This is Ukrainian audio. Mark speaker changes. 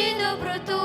Speaker 1: Чи доброту,